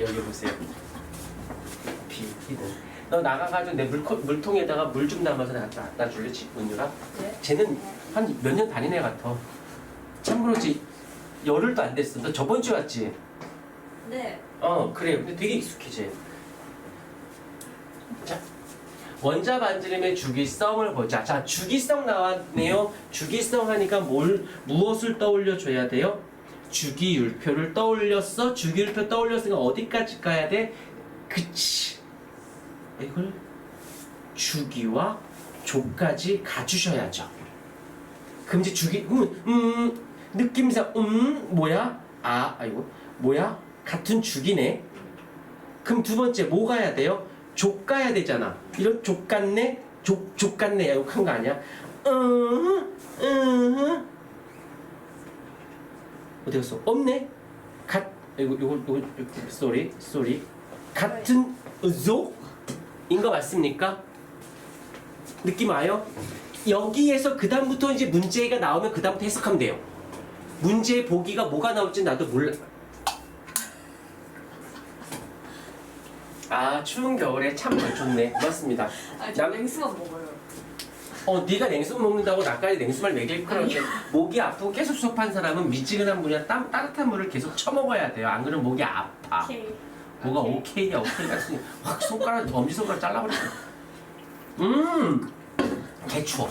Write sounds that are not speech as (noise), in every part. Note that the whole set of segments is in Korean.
여기 보세요. 비, 비는. 너 나가가지고 내 물코, 물통에다가 물 좀 담아서 놔, 놔줄래? 지- 은유라? 네. 쟤는 한 몇 년 다닌 애 같아. 참고로 지 열흘도 안 됐어. 너 저번 주에 왔지? 네. 어, 그래. 근데 되게 익숙해져. 자, 원자 반지름의 주기성을 보자. 자, 주기성 나왔네요. 주기성 하니까 뭘, 무엇을 떠올려 줘야 돼요? 주기율표를 떠올렸어. 주기율표 떠올렸으니까 어디까지 가야 돼? 그치. 이걸 주기와 조까지 가주셔야죠. 그럼 이제 주기, 음, 음, 느낌상, 음, 뭐야? 아, 아이고, 뭐야? 같은 주기네. 그럼 두 번째 뭐 가야 돼요? 족 가야 되잖아. 이런 족 같네? 족, 족 같네. 욕한 거 아니야? 으흠, 으흠. 어디 갔어? 없네? 갓, 이거, 이거, 이거, 쏘리, 쏘리. 같은 족인 거 맞습니까? 느낌 와요? 여기에서 그 다음부터 이제 문제가 나오면 그 다음부터 해석하면 돼요. 문제 보기가 뭐가 나올지 나도 몰라. 아 추운 겨울에 참 좋네. 고맙습니다. 아, 저 남- 냉수만 먹어요. 어 네가 냉수 먹는다고 나까지 냉수만 먹일 그런데 목이 아프고 계속 수업한 사람은 미지근한 물이나 땀 따뜻한 물을 계속 처먹어야 돼요. 안 그러면 목이 아파. 오케이. 뭐가 오케이야 오케이 같으니 확 손가락 엄지 손가락 잘라버렸어. 음 개 추워.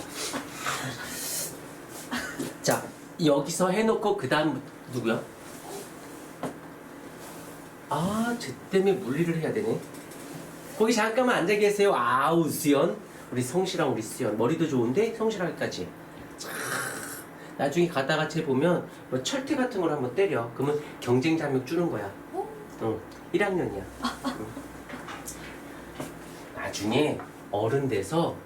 자 여기서 해놓고 그 다음 누구야? 아 쟤 때문에 물리를 해야 되네. 거기 잠깐만 앉아 계세요. 아우 수연 우리 성실한 우리 수연 머리도 좋은데 성실하기까지. 참, 나중에 가다가 쟤 보면 뭐 철퇴 같은 걸 한번 때려. 그러면 경쟁 자격 주는 거야. 어? 응, 1학년이야. 나중에 어른 돼서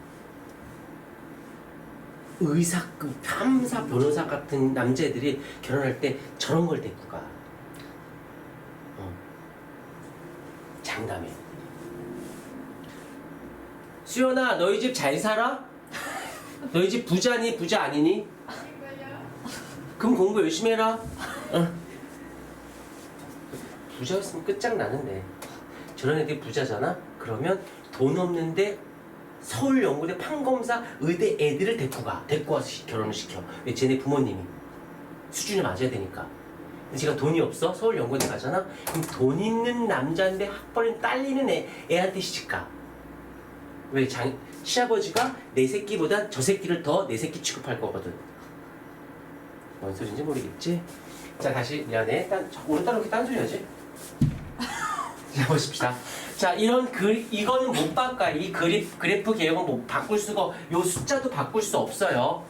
의사급 판사 변호사 같은 남자애들이 결혼할 때 저런 걸 데리고 가. 어. 장담해. 수연아, 너희 집 잘 살아? 너희 집 부자니 부자 아니니? 그럼 공부 열심히 해라. 응. 부자였으면 끝장나는데 저런 애들이 부자잖아? 그러면 돈 없는데 서울 연구대 판검사 의대 애들을 데리고 가 데리고 와서 시- 결혼을 시켜 왜 쟤네 부모님이 수준이 맞아야 되니까 제가 돈이 없어 서울 연구대 가잖아 그럼 돈 있는 남자인데 학벌이 딸리는 애, 애한테 시집가 왜 장, 시아버지가 내 새끼보다 저 새끼를 더 내 새끼 취급할 거거든 뭔 소린지 모르겠지? 자 다시 미안해 딴, 저 오늘따라 이렇게 딴소리 하지? (laughs) 자 보십시다. 자 이런 글 이거는 못 바꿔 이 그래프 그래프 개혁은 못 바꿀 수가 요 숫자도 바꿀 수 없어요.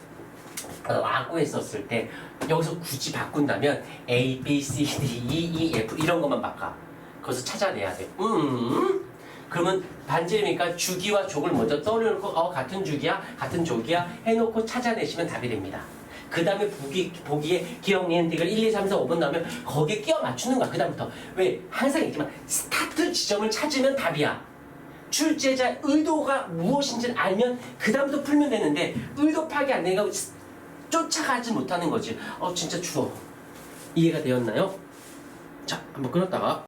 라고 했었을 때 여기서 굳이 바꾼다면 A, B, C, D, E, E, F 이런 것만 바꿔. 거기서 찾아내야 돼. 음. 그러면 반지름이니까 주기와 족을 먼저 떠올려놓고 어 같은 주기야 같은 족이야 해놓고 찾아내시면 답이 됩니다. 그 다음에 보기, 보기에 기억 니은택을 1, 2, 3, 4, 5번 나오면 거기에 끼워 맞추는 거야. 그 다음부터. 왜? 항상 얘기지만 스타트 지점을 찾으면 답이야. 출제자 의도가 무엇인지를 알면 그 다음부터 풀면 되는데 의도 파악이 안 되니까 쫓아가지 못하는 거지. 어 진짜 추워. 이해가 되었나요? 자 한번 끊었다가